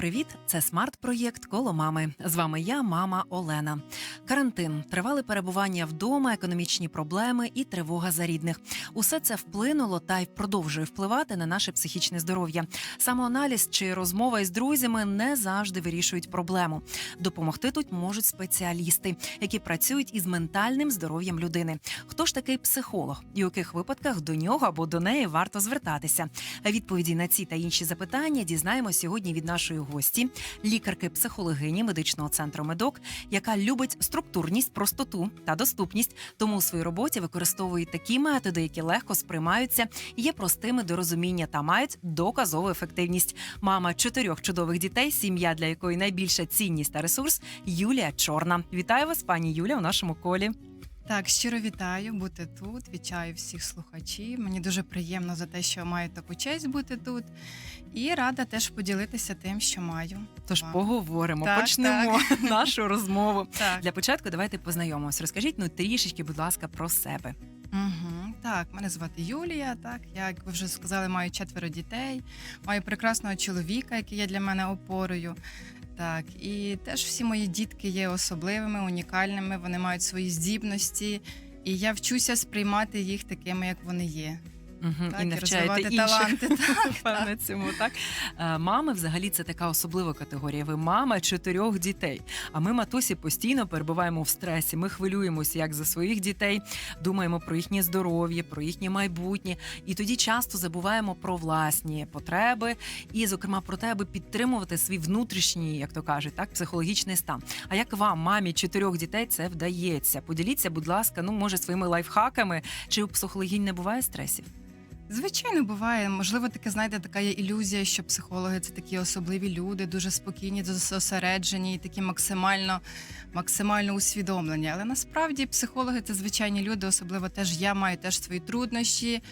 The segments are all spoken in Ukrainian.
Привіт! Це смарт-проєкт Коло мами. З вами я, мама Олена. Карантин, тривале перебування вдома, економічні проблеми і тривога за рідних. Усе це вплинуло та й продовжує впливати на наше психічне здоров'я. Самоаналіз чи розмова із друзями не завжди вирішують проблему. Допомогти тут можуть спеціалісти, які працюють із ментальним здоров'ям людини. Хто ж такий психолог і у яких випадках до нього або до неї варто звертатися? Відповіді на ці та інші запитання дізнаємо сьогодні від нашої гості, лікарки-психологині медичного центру Медок, яка любить структурність, простоту та доступність, тому у своїй роботі використовує такі методи, які легко сприймаються, є простими до розуміння та мають доказову ефективність. Мама чотирьох чудових дітей, сім'я для якої найбільша цінність та ресурс Юлія Чорна. Вітаю вас, пані Юлія, у нашому колі. Так, щиро вітаю бути тут. Вітаю всіх слухачів. Мені дуже приємно за те, що маю таку честь бути тут, і рада теж поділитися тим, що маю. Тож поговоримо, Так, почнемо нашу розмову. Так, Для початку давайте познайомимося. Розкажіть ну трішечки, будь ласка, про себе. угу. так, мене звати Юлія. Так, я, як ви вже сказали, маю четверо дітей, маю прекрасного чоловіка, який є для мене опорою. Так, і теж всі мої дітки є особливими, унікальними. Вони мають свої здібності, і я вчуся сприймати їх такими, як вони є. Угу, Так, і навчаєте інших. таланти. Так, Певне цьому так Е, мами взагалі це така особлива категорія. Ви мама чотирьох дітей. А ми, матусі, постійно перебуваємо в стресі. Ми хвилюємося як за своїх дітей, думаємо про їхнє здоров'я, про їхнє майбутнє. І тоді часто забуваємо про власні потреби, і, зокрема, про те, аби підтримувати свій внутрішній, як то кажуть, так психологічний стан. А як вам, мамі чотирьох дітей, це вдається? Поділіться, будь ласка, ну може своїми лайфхаками, чи у психологінь не буває стресів? Звичайно, буває. Можливо, таке, знаєте, така є ілюзія, що психологи це такі особливі люди, дуже спокійні, зосереджені і такі максимально, максимально усвідомлені. Але насправді психологи це звичайні люди, особливо теж я маю теж свої труднощі,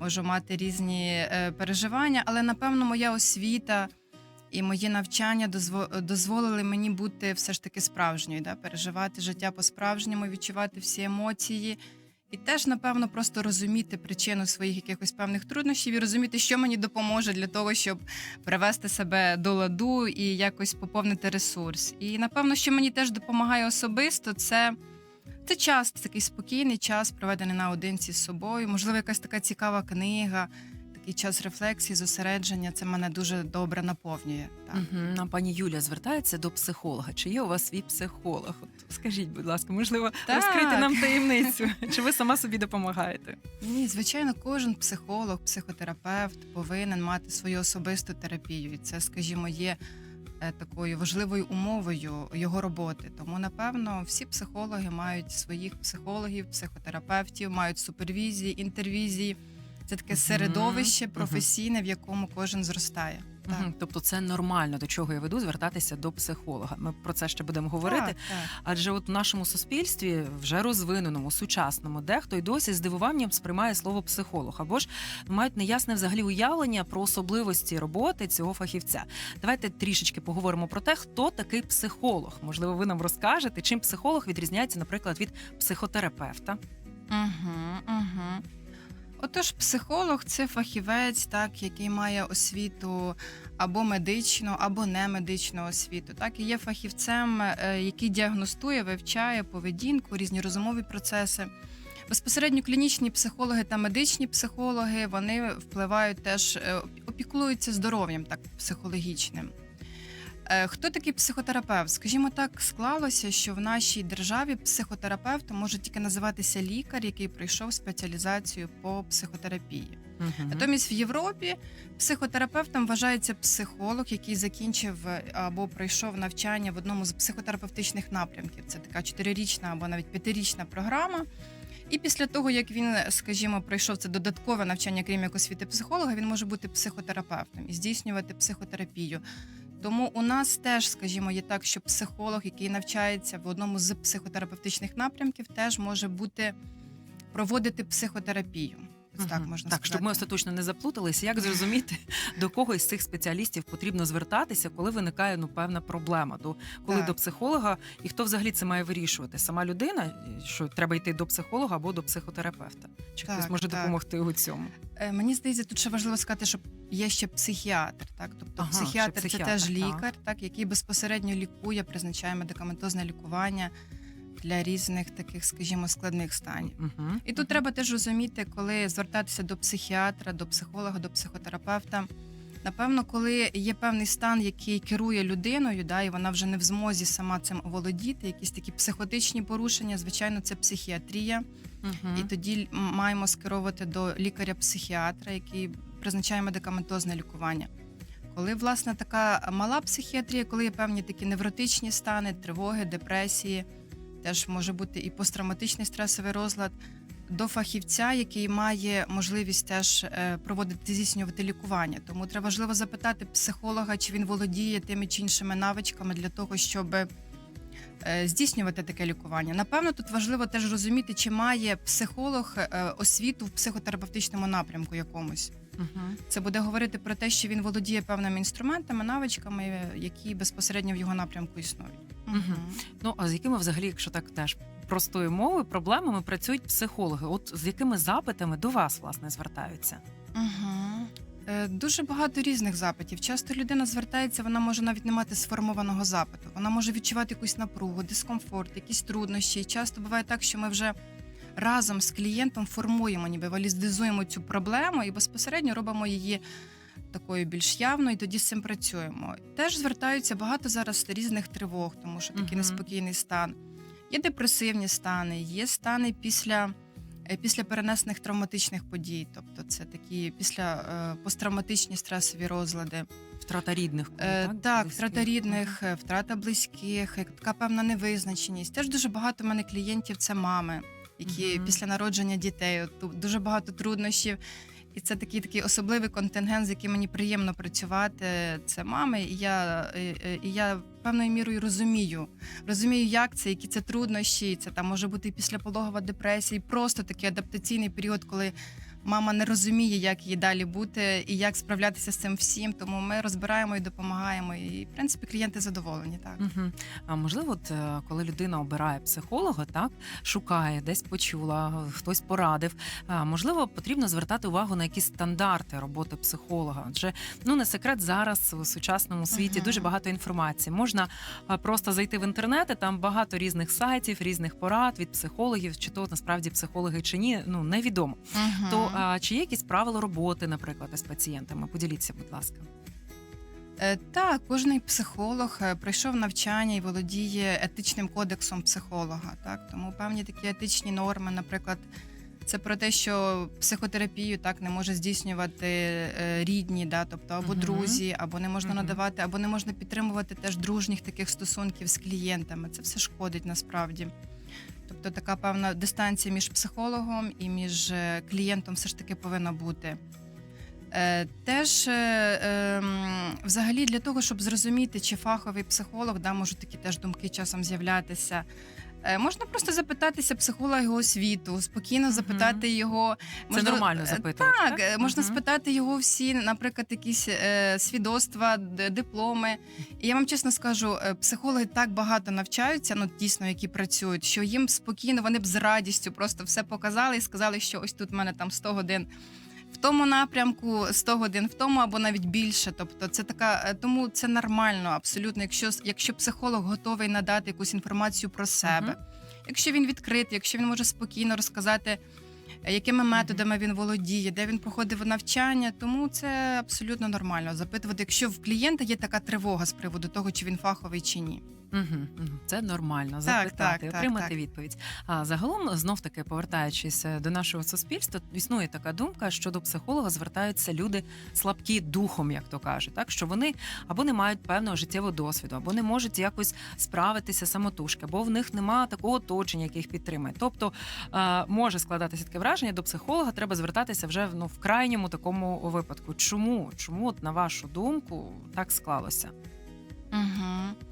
можу мати різні е, переживання, але напевно моя освіта. І мої навчання дозво- дозволили мені бути все ж таки справжньою, да? переживати життя по-справжньому, відчувати всі емоції, і теж, напевно, просто розуміти причину своїх якихось певних труднощів і розуміти, що мені допоможе для того, щоб привести себе до ладу і якось поповнити ресурс. І напевно, що мені теж допомагає особисто, це. Це час, такий спокійний час, проведений наодинці з собою. Можливо, якась така цікава книга, такий час рефлексії, зосередження. Це мене дуже добре наповнює. Так. Угу. А пані Юля звертається до психолога. Чи є у вас свій психолог? От скажіть, будь ласка, можливо, Так. розкрити нам таємницю? Чи ви сама собі допомагаєте? Ні, звичайно, кожен психолог, психотерапевт повинен мати свою особисту терапію. І це, скажімо, є е, такою важливою умовою його роботи. Тому, напевно, всі психологи мають своїх психологів, психотерапевтів, мають супервізії, інтервізії. Це таке середовище професійне, в якому кожен зростає. Так. Угу. Тобто це нормально, до чого я веду, звертатися до психолога. Ми про це ще будемо говорити. Так, так. Адже от в нашому суспільстві, вже розвиненому, сучасному, дехто й досі з здивуванням сприймає слово психолог, або ж мають неясне взагалі уявлення про особливості роботи цього фахівця. Давайте трішечки поговоримо про те, хто такий психолог. Можливо, ви нам розкажете, чим психолог відрізняється, наприклад, від психотерапевта. Угу, угу. Отож, психолог це фахівець, так, який має освіту або медичну, або не медичну освіту. Так, і є фахівцем, е, який діагностує, вивчає поведінку, різні розумові процеси. Безпосередньо клінічні психологи та медичні психологи вони впливають теж, е, опікуються здоров'ям так психологічним. Е, Хто такий психотерапевт? Скажімо так, склалося, що в нашій державі психотерапевтом може тільки називатися лікар, який пройшов спеціалізацію по психотерапії. Мгм. Натомість в Європі психотерапевтом вважається психолог, який закінчив е, або пройшов навчання в одному з психотерапевтичних напрямків. Це така чотирирічна або навіть п'ятирічна програма. І після того, як він, скажімо, пройшов це додаткове навчання, крім як освіти психолога, він може бути психотерапевтом і здійснювати психотерапію. Тому у нас теж, скажімо, є так, що психолог, який навчається в одному з психотерапевтичних напрямків, теж може бути проводити психотерапію. Ось так можна так, сказати. щоб ми остаточно не заплуталися, як зрозуміти, до кого із цих спеціалістів потрібно звертатися, коли виникає ну певна проблема, до коли Так. до психолога, і хто взагалі це має вирішувати? Сама людина, що треба йти до психолога або до психотерапевта? Чи Так, хтось може так. допомогти у цьому? Е, Мені здається, тут ще важливо сказати, що є ще психіатр. Так, тобто Ага, ще психіатр, це психіатр, теж так. лікар, так. який безпосередньо лікує, призначає медикаментозне лікування для різних таких, скажімо, складних станів. Угу. І тут треба теж розуміти, коли звертатися до психіатра, до психолога, до психотерапевта. Напевно, коли є певний стан, який керує людиною, да, і вона вже не в змозі сама цим оволодіти, якісь такі психотичні порушення, звичайно, це психіатрія. І тоді маємо скеровувати до лікаря-психіатра, який призначає медикаментозне лікування. Коли власне така мала психіатрія, коли є певні такі невротичні стани, тривоги, депресії, теж може бути і посттравматичний стресовий розлад, до фахівця, який має можливість теж е, проводити здійснювати лікування. Тому треба важливо запитати психолога, чи він володіє тими чи іншими навичками для того, щоб е, здійснювати таке лікування. Напевно, тут важливо теж розуміти, чи має психолог е, освіту в психотерапевтичному напрямку якомусь. Угу. Це буде говорити про те, що він володіє певними інструментами, навичками, які безпосередньо в його напрямку існують. Мгм. Ну а з якими взагалі, якщо так теж простою мовою, проблемами працюють психологи? От з якими запитами до вас власне звертаються? Угу. Дуже багато різних запитів. Часто людина звертається, вона може навіть не мати сформованого запиту. Вона може відчувати якусь напругу, дискомфорт, якісь труднощі. І часто буває так, що ми вже разом з клієнтом формуємо, ніби валідизуємо цю проблему і безпосередньо робимо її такою більш явною, і тоді з цим працюємо. Теж звертаються багато зараз різних тривог, тому що такий Мгм. неспокійний стан. Є депресивні стани, є стани після е, після перенесених травматичних подій, тобто це такі після е, посттравматичні стресові розлади. Втрата рідних коли, Е, так, близьких? втрата рідних, е, втрата близьких, така певна невизначеність. Теж дуже багато в мене клієнтів це мами, які Мгм. після народження дітей тут дуже багато труднощів. І це такий такий особливий контингент, з яким мені приємно працювати. Це мами, і я, і я певною мірою розумію. Розумію, як це, які це труднощі. Це там може бути і післяпологова депресія, і просто такий адаптаційний період, коли мама не розуміє, як їй далі бути і як справлятися з цим всім. Тому ми розбираємо і допомагаємо. І в принципі клієнти задоволені. Так Угу. А можливо, от, е, коли людина обирає психолога, так шукає, десь почула, хтось порадив. Можливо, потрібно звертати увагу на якісь стандарти роботи психолога. Адже ну не секрет зараз у сучасному світі Мгм. дуже багато інформації. Можна просто зайти в інтернет, і там багато різних сайтів, різних порад від психологів, чи то насправді психологи чи ні, ну невідомо. То а, чи є якісь правила роботи, наприклад, із пацієнтами? Поділіться, будь ласка. Е, Так, кожний психолог е, пройшов навчання і володіє етичним кодексом психолога. Так, тому певні такі етичні норми, наприклад, це про те, що психотерапію так не може здійснювати е, рідні, да, тобто або Мгм. друзі, або не можна Мгм. надавати, або не можна підтримувати теж дружніх таких стосунків з клієнтами. Це все шкодить насправді. Тобто така певна дистанція між психологом і між е, клієнтом все ж таки повинна бути. Е, Теж е, ем, взагалі для того, щоб зрозуміти, чи фаховий психолог, да, можуть такі теж думки часом з'являтися. Е, Можна просто запитатися психолога його освіту, спокійно запитати його. Це нормально е, запитувати. Так, е, можна Мгм. спитати його всі, наприклад, якісь е, свідоцтва, д- дипломи. І я вам чесно скажу, е, психологи так багато навчаються, ну дійсно, які працюють, що їм спокійно, вони б з радістю просто все показали і сказали, що ось тут в мене там 100 годин. В тому напрямку 100 годин, в тому або навіть більше. Тобто, це така, е, тому це нормально, абсолютно. Якщо якщо психолог готовий надати якусь інформацію про себе, якщо він відкритий, якщо він може спокійно розказати, е, якими методами він володіє, де він проходив навчання, тому це абсолютно нормально запитувати, якщо в клієнта є така тривога з приводу того, чи він фаховий чи ні. Угу, це нормально запитати, так, так, отримати так. відповідь. А загалом, знов таки, повертаючись е, до нашого суспільства, існує така думка, що до психолога звертаються люди слабкі духом, як то кажуть, так що вони або не мають певного життєвого досвіду, або не можуть якось справитися самотужки, або в них немає такого оточення, яке їх підтримує. Тобто е, може складатися таке враження, до психолога треба звертатися вже ну, в крайньому такому випадку. Чому? Чому, от, на вашу думку, так склалося? Угу.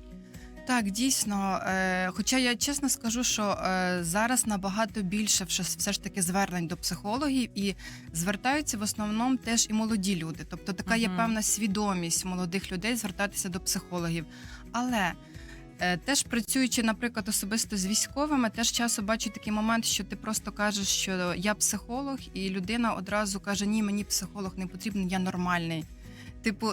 Так, дійсно. Е, хоча я чесно скажу, що е, зараз набагато більше все, все ж таки звернень до психологів і звертаються в основному теж і молоді люди. Тобто така є Мгм. певна свідомість молодих людей звертатися до психологів. Але е, теж працюючи, наприклад, особисто з військовими, теж часу бачу такий момент, що ти просто кажеш, що я психолог, і людина одразу каже: Ні, мені психолог не потрібен, я нормальний. Типу,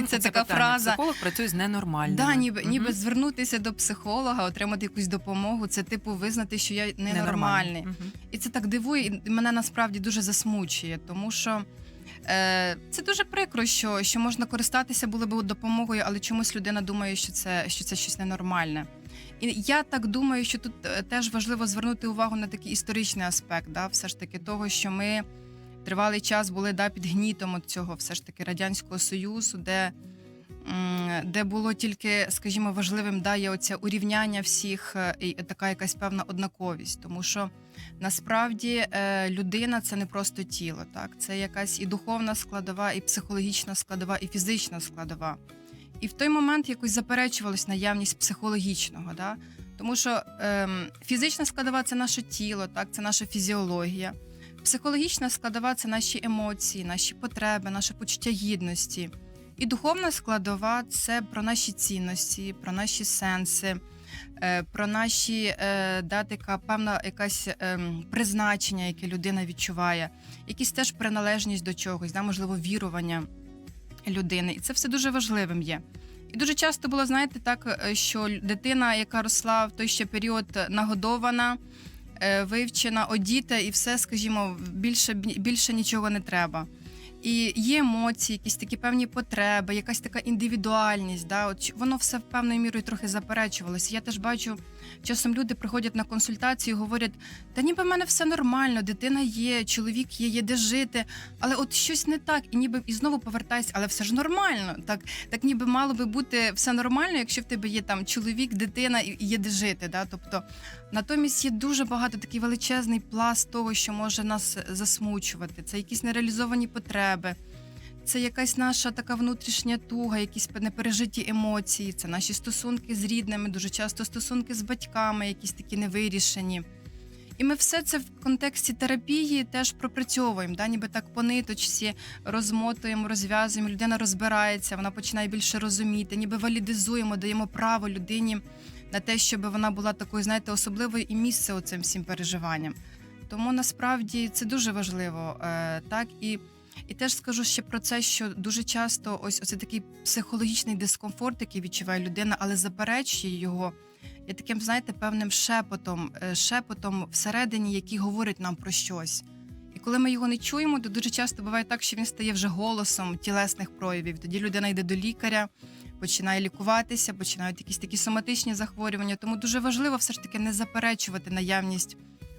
і це така питання. фраза. Психолог працює з ненормальними. Да, ніби, ніби звернутися до психолога, отримати якусь допомогу. Це типу визнати, що я ненормальний. І це так дивує, і мене насправді дуже засмучує, тому що е, це дуже прикро, що, що можна користатися було б допомогою, але чомусь людина думає, що це, що це щось ненормальне. І я так думаю, що тут е, теж важливо звернути увагу на такий історичний аспект, да, все ж таки того, що ми тривалий час були да, під гнітом от цього все ж таки радянського союзу, де, де було тільки, скажімо, важливим да, є оця урівняння всіх е, і така якась певна однаковість, тому що насправді е, людина це не просто тіло, так це якась і духовна складова, і психологічна складова, і фізична складова. І в той момент якось заперечувалась наявність психологічного, да? тому що ем, фізична складова це наше тіло, так, це наша фізіологія. Психологічна складова це наші емоції, наші потреби, наше почуття гідності. І духовна складова це про наші цінності, про наші сенси, е, про наші е, да, така певна якась ем, призначення, яке людина відчуває, якісь теж приналежність до чогось, да, можливо, вірування людини. І це все дуже важливим є. І дуже часто було, знаєте, так, е, що дитина, яка росла в той ще період нагодована, вивчена, одіта, і все, скажімо, більше, більше нічого не треба. І є емоції, якісь такі певні потреби, якась така індивідуальність. Да? От воно все в певною мірою трохи заперечувалося. Я теж бачу, часом люди приходять на консультацію, говорять: та ніби в мене все нормально, дитина є, чоловік є, є де жити, але от щось не так, і ніби і знову повертайся, але все ж нормально. Так, так ніби мало би бути все нормально, якщо в тебе є там чоловік, дитина і є де жити. Да? Тобто, натомість є дуже багато такий величезний пласт того, що може нас засмучувати. Це якісь нереалізовані потреби. Це якась наша така внутрішня туга, якісь непережиті емоції, це наші стосунки з рідними, дуже часто стосунки з батьками, якісь такі невирішені. І ми все це в контексті терапії теж пропрацьовуємо, да? ніби так по ниточці розмотуємо, розв'язуємо. Людина розбирається, вона починає більше розуміти, ніби валідизуємо, даємо право людині на те, щоб вона була такою, знаєте, особливою і місце оцим всім переживанням. Тому насправді це дуже важливо. Е, так і, і теж скажу ще про це, що дуже часто ось оце такий психологічний дискомфорт, який відчуває людина, але заперечує його. Є таким, знаєте, певним шепотом, е, шепотом всередині, який говорить нам про щось. І коли ми його не чуємо, то дуже часто буває так, що він стає вже голосом тілесних проявів. Тоді людина йде до лікаря, починає лікуватися, починають якісь такі соматичні захворювання. Тому дуже важливо все ж таки не заперечувати наявність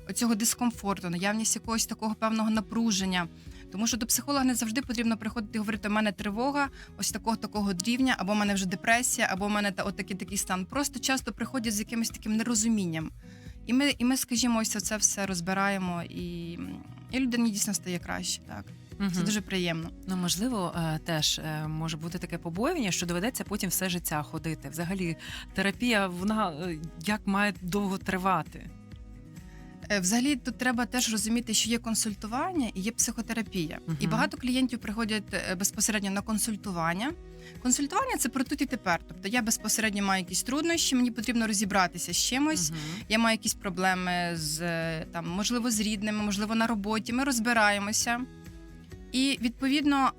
оцього дискомфорту, наявність якогось такого певного напруження. Тому що до психолога не завжди потрібно приходити і говорити, у мене тривога, ось такого такого рівня, або в мене вже депресія, або в мене та от такий стан. Просто часто приходять з якимось таким нерозумінням. І ми, і ми, скажімо, ось це все розбираємо, і, і людині дійсно стає краще. Так, Мгм. це дуже приємно. Ну, можливо, е, теж е, може бути таке побоювання, що доведеться потім все життя ходити. Взагалі, терапія вона е, як має довго тривати. Е, Взагалі тут треба теж розуміти, що є консультування і є психотерапія. Мгм. І багато клієнтів приходять е, безпосередньо на консультування. Консультування це про тут і тепер. Тобто я безпосередньо маю якісь труднощі, мені потрібно розібратися з чимось. Мгм. Я маю якісь проблеми з е, там, можливо, з рідними, можливо, на роботі. Ми розбираємося. І відповідно,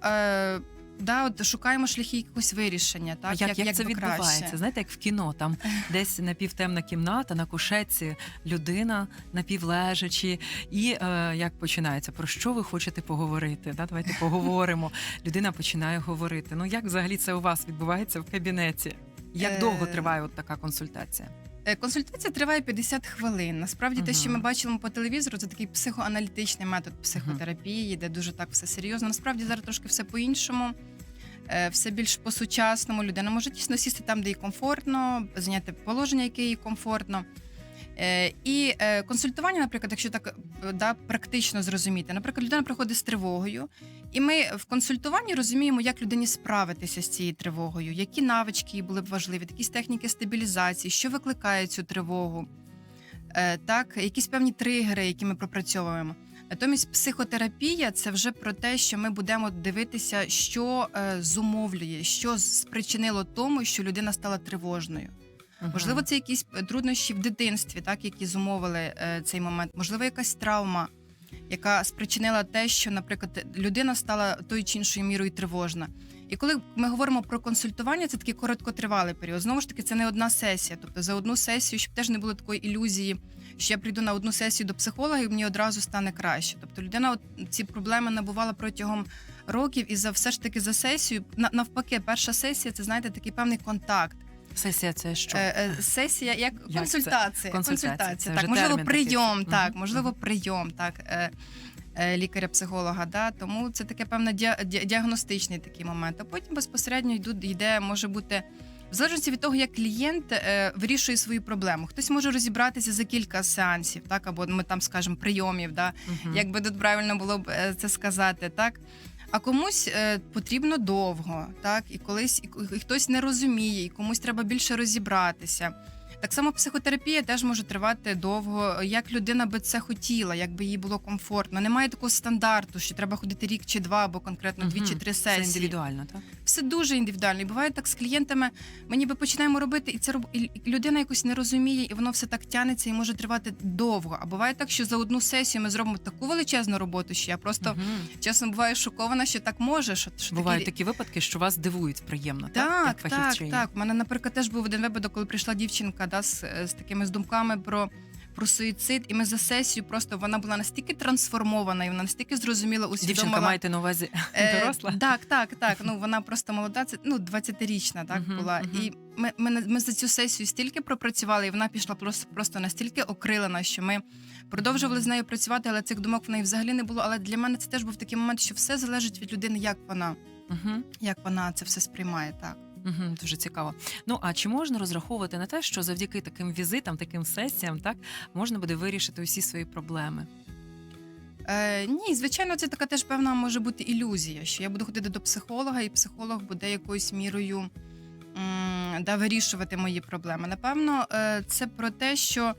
да, от шукаємо шляхи якогось вирішення. Так, А як, як, це відбувається? краще. Знаєте, як в кіно, там десь напівтемна кімната, на кушетці людина напівлежачі, і е, як починається? Про що ви хочете поговорити? Да? Давайте поговоримо. Людина починає говорити. Ну як взагалі це у вас відбувається в кабінеті? Як Е, довго триває от така консультація? Е, Консультація триває 50 хвилин. Насправді, те, що ми бачимо по телевізору, це такий психоаналітичний метод психотерапії, де дуже так все серйозно. Насправді зараз трошки все по-іншому, е, все більш по-сучасному. Людина може дійсно сісти там, де їй комфортно, зайняти положення, яке їй комфортно. Е, і е, консультування, наприклад, якщо так е, да, практично зрозуміти, наприклад, людина приходить з тривогою, і ми в консультуванні розуміємо, як людині справитися з цією тривогою, які навички їй були б важливі, якісь техніки стабілізації, що викликає цю тривогу, так, якісь певні тригери, які ми пропрацьовуємо. Натомість психотерапія це вже про те, що ми будемо дивитися, що зумовлює, що спричинило тому, що людина стала тривожною. Мгм. Можливо, це якісь е, труднощі в дитинстві, так які зумовили е, цей момент. Можливо, якась травма, яка спричинила те, що, наприклад, людина стала тою чи іншою мірою тривожна. І коли ми говоримо про консультування, це такий короткотривалий період. Знову ж таки, це не одна сесія. Тобто за одну сесію, щоб теж не було такої ілюзії, що я прийду на одну сесію до психолога і мені одразу стане краще. Тобто людина от ці проблеми набувала протягом років, і за все ж таки за сесію на- навпаки, перша сесія це знаєте такий певний контакт. Сесія це що? Е, е, Сесія як це? консультація. Консультація. Так, можливо, такий. прийом, так, можливо, прийом, так. Лікаря-психолога, да, тому це таке певне діагностичний такий момент. А потім безпосередньо йдуть, йде, може бути в залежності від того, як клієнт е, вирішує свою проблему. Хтось може розібратися за кілька сеансів, так, або ми там скажемо прийомів, да, Мгм. як би тут правильно було б е, це сказати, так? А комусь е, потрібно довго, так, і колись і, і хтось не розуміє, і комусь треба більше розібратися. Так само психотерапія теж може тривати довго, як людина би це хотіла, як би їй було комфортно. Немає такого стандарту, що треба ходити рік чи два, або конкретно дві чи три Це сесії. індивідуально, так? Все дуже індивідуально. І буває так з клієнтами. Ми ніби починаємо робити, і це роб... і людина якось не розуміє, і воно все так тянеться і може тривати довго. А буває так, що за одну сесію ми зробимо таку величезну роботу, що я просто чесно буваю шокована, що так може. Що, що Бувають такі... такі випадки, що вас дивують приємно, так? Так, так, так. У мене, наприклад, теж був один випадок, коли прийшла дівчинка да, з, з такими з думками про. Про суїцид, і ми за сесію просто вона була настільки трансформована, і вона настільки зрозуміла, усвідомила. Дівчинка маєте на увазі Е, доросла? Так, так, так. Ну вона просто молода. Це ну 20-річна, так Мгм, була. мгм. І ми, ми, ми за цю сесію стільки пропрацювали, і вона пішла просто, просто настільки окрилена, що ми продовжували з нею працювати, але цих думок в неї взагалі не було. Але для мене це теж був такий момент, що все залежить від людини, як вона, Мгм. як вона це все сприймає. Так. Дуже цікаво. Ну а чи можна розраховувати на те, що завдяки таким візитам, таким сесіям, так можна буде вирішити усі свої проблеми? Е, ні, звичайно, це така теж певна може бути ілюзія, що я буду ходити до психолога, і психолог буде якоюсь мірою м, да, вирішувати мої проблеми. Напевно, е, це про те, що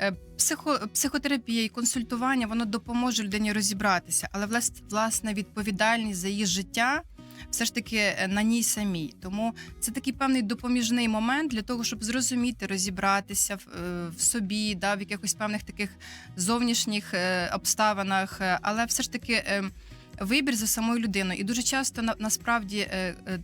е, психо, психотерапія і консультування воно допоможе людині розібратися, але влас- власне відповідальність за її життя. Все ж таки е, на ній самій, тому це такий певний допоміжний момент для того, щоб зрозуміти, розібратися в, е, в собі, да, в якихось певних таких зовнішніх е, обставинах, але все ж таки е, вибір за самою людиною. І дуже часто на, насправді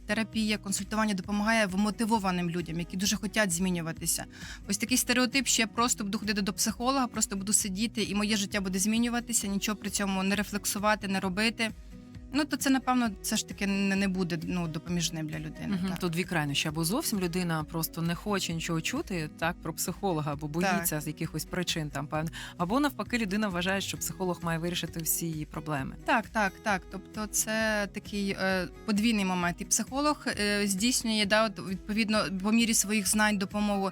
терапія, консультування допомагає вмотивованим людям, які дуже хочуть змінюватися. Ось такий стереотип, що я просто буду ходити до психолога, просто буду сидіти, і моє життя буде змінюватися, нічого при цьому не рефлексувати, не робити. Ну то це напевно все ж таки не, не буде ну допоміжним для людини. Мгм. Так. Тут дві крайнощі. Або зовсім людина просто не хоче нічого чути так про психолога, або боїться з якихось причин там певно. Або навпаки, людина вважає, що психолог має вирішити всі її проблеми. Так, так, так. Тобто, це такий е, подвійний момент. І психолог е, здійснює да, от, відповідно по мірі своїх знань допомогу.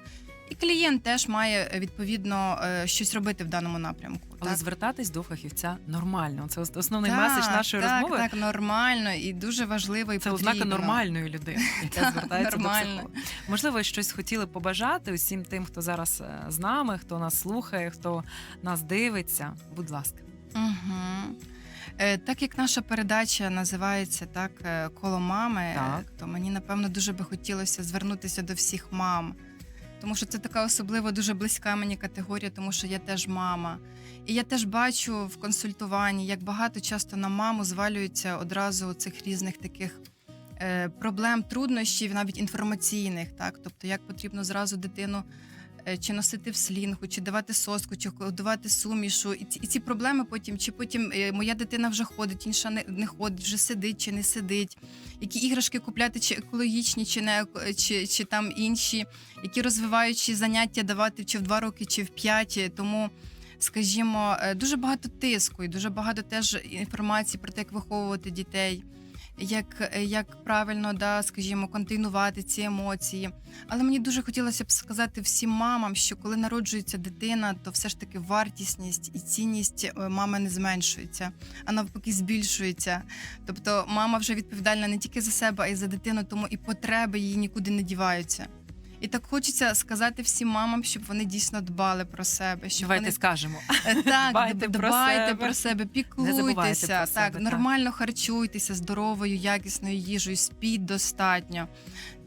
І клієнт теж має е, відповідно е, щось робити в даному напрямку. Але так? звертатись до фахівця нормально. Це основний Так, меседж нашої так, розмови. Так, нормально і дуже важливо і Це потрібно. ознака нормальної людини, яка звертається нормально. до психолога. Можливо, щось хотіли побажати усім тим, хто зараз е, з нами, хто нас слухає, хто нас дивиться. Будь ласка. Угу. Так як наша передача називається так коло мами, Так. то мені напевно дуже би хотілося звернутися до всіх мам. Тому що це така особливо дуже близька мені категорія, тому що я теж мама. І я теж бачу в консультуванні, як багато часто на маму звалюється одразу цих різних таких е, проблем, труднощів, навіть інформаційних. Так? Тобто, як потрібно зразу дитину чи носити в слінгу, чи давати соску, чи давати сумішу. І ці, і ці проблеми потім, чи потім е, моя дитина вже ходить, інша не, не ходить, вже сидить чи не сидить. Які іграшки купляти, чи екологічні, чи не еко- чи, чи там інші, які розвиваючі заняття давати чи в два роки, чи в п'ять. Тому. Скажімо, е, дуже багато тиску і дуже багато теж інформації про те, як виховувати дітей. Як, як правильно, да, скажімо, контейнувати ці емоції. Але мені дуже хотілося б сказати всім мамам, що коли народжується дитина, то все ж таки вартісність і цінність е, мами не зменшується, а навпаки збільшується. Тобто мама вже відповідальна не тільки за себе, а й за дитину, тому і потреби її нікуди не діваються. І так хочеться сказати всім мамам, щоб вони дійсно дбали про себе, щоб Давайте вони скажемо. Е, Так, Дбайте дбайте, про себе. себе, піклуйтеся, про себе, так. нормально харчуйтеся здоровою, якісною їжею, спіть достатньо.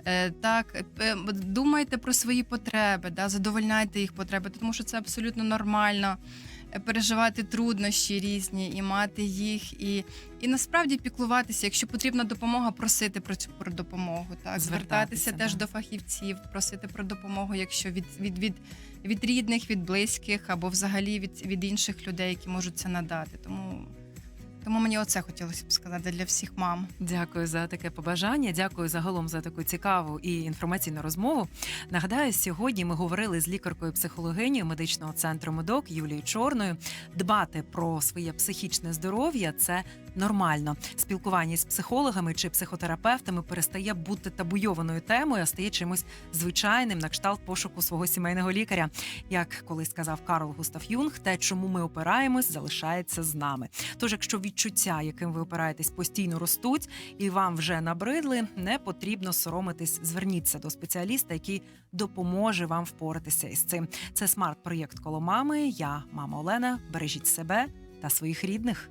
Е, Так, е, думайте про свої потреби, да, задовольняйте їх потреби, тому що це абсолютно нормально. Е, Переживати труднощі різні і мати їх, і, і насправді піклуватися, якщо потрібна допомога, просити про цю про допомогу. Так, Звертатися, звертатися теж да. до фахівців, просити про допомогу, якщо від, від, від, від рідних, від близьких або взагалі від, від інших людей, які можуть це надати. Тому, тому мені оце хотілося б сказати для всіх мам. Дякую за таке побажання. Дякую загалом за таку цікаву і інформаційну розмову. Нагадаю, сьогодні ми говорили з лікаркою психологинею медичного центру медок Юлією Чорною. Дбати про своє психічне здоров'я це нормально. Спілкування з психологами чи психотерапевтами перестає бути табуйованою темою, а стає чимось звичайним на кшталт пошуку свого сімейного лікаря. Як колись сказав Карл Густав Юнг, те, чому ми опираємось, залишається з нами. Тож, якщо відчуття, яким ви опираєтесь, постійно ростуть і вам вже набридли, не потрібно соромитись. Зверніться до спеціаліста, який допоможе вам впоратися із цим. Це смарт-проєкт коло мами. Я мама Олена. Бережіть себе та своїх рідних.